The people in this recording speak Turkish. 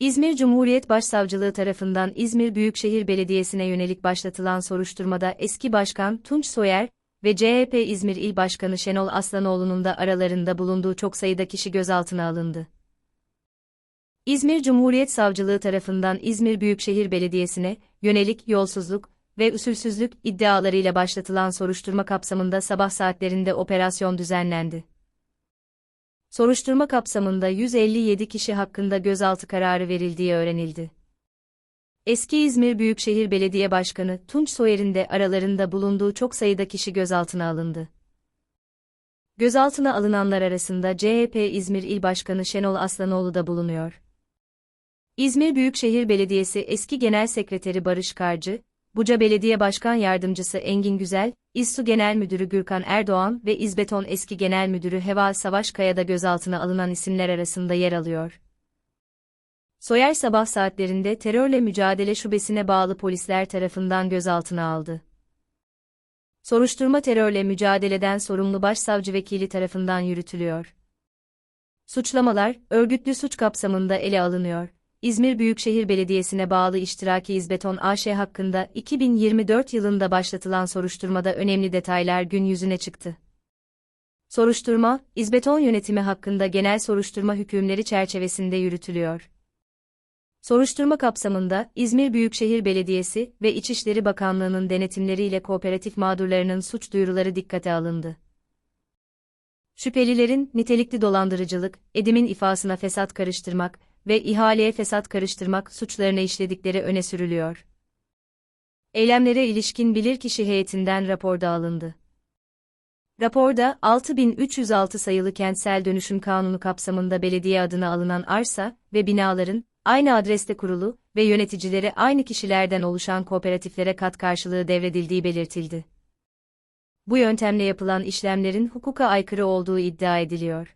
İzmir Cumhuriyet Başsavcılığı tarafından İzmir Büyükşehir Belediyesi'ne yönelik başlatılan soruşturmada eski başkan Tunç Soyer ve CHP İzmir İl Başkanı Şenol Aslanoğlu'nun da aralarında bulunduğu çok sayıda kişi gözaltına alındı. İzmir Cumhuriyet Savcılığı tarafından İzmir Büyükşehir Belediyesi'ne yönelik yolsuzluk ve usulsüzlük iddialarıyla başlatılan soruşturma kapsamında sabah saatlerinde operasyon düzenlendi. Soruşturma kapsamında 157 kişi hakkında gözaltı kararı verildiği öğrenildi. Eski İzmir Büyükşehir Belediye Başkanı Tunç Soyer'in de aralarında bulunduğu çok sayıda kişi gözaltına alındı. Gözaltına alınanlar arasında CHP İzmir İl Başkanı Şenol Aslanoğlu da bulunuyor. İzmir Büyükşehir Belediyesi eski Genel Sekreteri Barış Karcı, Buca Belediye Başkan Yardımcısı Engin Güzel, İSSU Genel Müdürü Gürkan Erdoğan ve İzbeton eski Genel Müdürü Heval Savaşkaya da gözaltına alınan isimler arasında yer alıyor. Soyer sabah saatlerinde terörle mücadele şubesine bağlı polisler tarafından gözaltına aldı. Soruşturma terörle mücadeleden sorumlu başsavcı vekili tarafından yürütülüyor. Suçlamalar, örgütlü suç kapsamında ele alınıyor. İzmir Büyükşehir Belediyesi'ne bağlı iştiraki İzbeton AŞ hakkında 2024 yılında başlatılan soruşturmada önemli detaylar gün yüzüne çıktı. Soruşturma, İzbeton yönetimi hakkında genel soruşturma hükümleri çerçevesinde yürütülüyor. Soruşturma kapsamında İzmir Büyükşehir Belediyesi ve İçişleri Bakanlığı'nın denetimleriyle kooperatif mağdurlarının suç duyuruları dikkate alındı. Şüphelilerin nitelikli dolandırıcılık, edimin ifasına fesat karıştırmak ve ihaleye fesat karıştırmak suçlarını işledikleri öne sürülüyor. Eylemlere ilişkin bilirkişi heyetinden raporda alındı. Raporda 6306 sayılı kentsel dönüşüm kanunu kapsamında belediye adına alınan arsa ve binaların aynı adreste kurulu ve yöneticileri aynı kişilerden oluşan kooperatiflere kat karşılığı devredildiği belirtildi. Bu yöntemle yapılan işlemlerin hukuka aykırı olduğu iddia ediliyor.